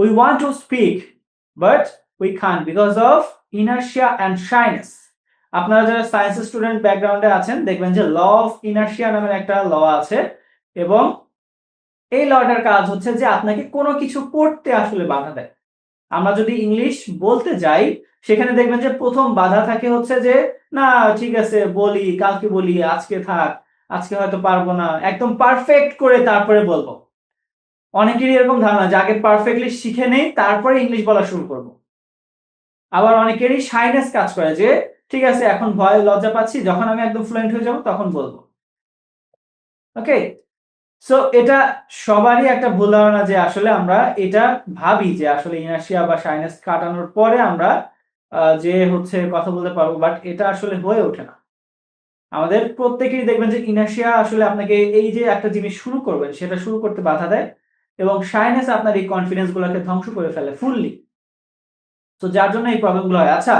We want to speak but we can't because of inertia and shyness আপনারা যারা science student ব্যাকগ্রাউন্ডে আছেন, দেখবেন যে ল অফ ইনার্শিয়া নামের একটা ল আছে এবং এই লটার কাজ হচ্ছে যে আপনাকে কোনো কিছু করতে আসলে বাধা দেয়। আমরা যদি ইংলিশ বলতে যাই, সেখানে দেখবেন যে প্রথম বাধা থাকে হচ্ছে যে, না, ঠিক আছে, বলি, কালকে বলি, আজকে থাক, আজকে হয়তো পারব না। একদম পারফেক্ট করে তারপরে বলব। অনেকেরই এরকম ধারণা যে আগে পারফেক্টলি শিখে নেই, তারপরে ইংলিশ বলা শুরু করব। আবার অনেকেরই শাইনেস কাজ করে যে, ঠিক আছে, এখন ভয় লজ্জা পাচ্ছি, যখন আমি একদম ফ্লুয়েন্ট হয়ে যাব, তখন বলব। ওকে সো এটা সবারই একটা ভুল ধারণা যে আসলে আমরা এটা ভাবি যে আসলে ইনার্শিয়া বা শাইনেস কাটানোর পরে আমরা যে হচ্ছে কথা বলতে পারব বাট এটা আসলে হয়ে ওঠে না। আমাদের প্রত্যেকেরই দেখবেন যে ইনার্শিয়া আসলে আপনাকে এই যে একটা জিনিস শুরু করবেন, সেটা শুরু করতে বাধা দেয়। এবং শাইনেস আপনার এই কনফিডেন্স গুলাকে ধ্বংস করে ফেলে ফুললি তো যার জন্য এই প্রবলেমগুলো হয়। আচ্ছা